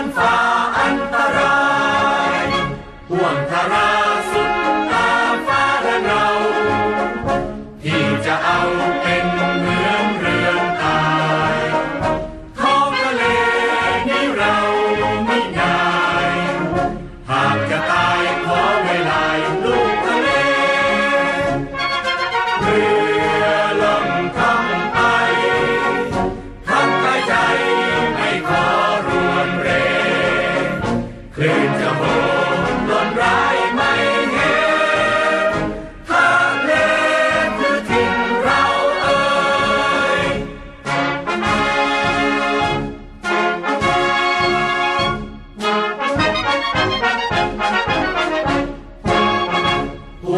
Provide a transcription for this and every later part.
on fire.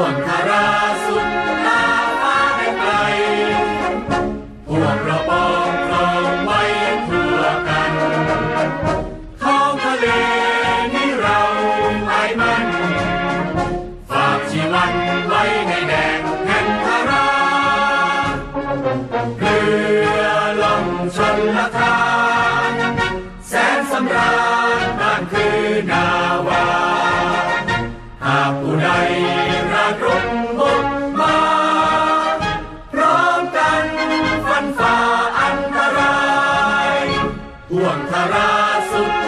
วงทาราสุดตาฟ้าให้ไกล พวกเราปองครองไว้ทั่วกันข้าทะเลนี้เราหายมัน ฝากชีวันไว้ในแดงแห่งทาราเรือล่องชนละทาน แสนสำราญนั่นคือนาวา oh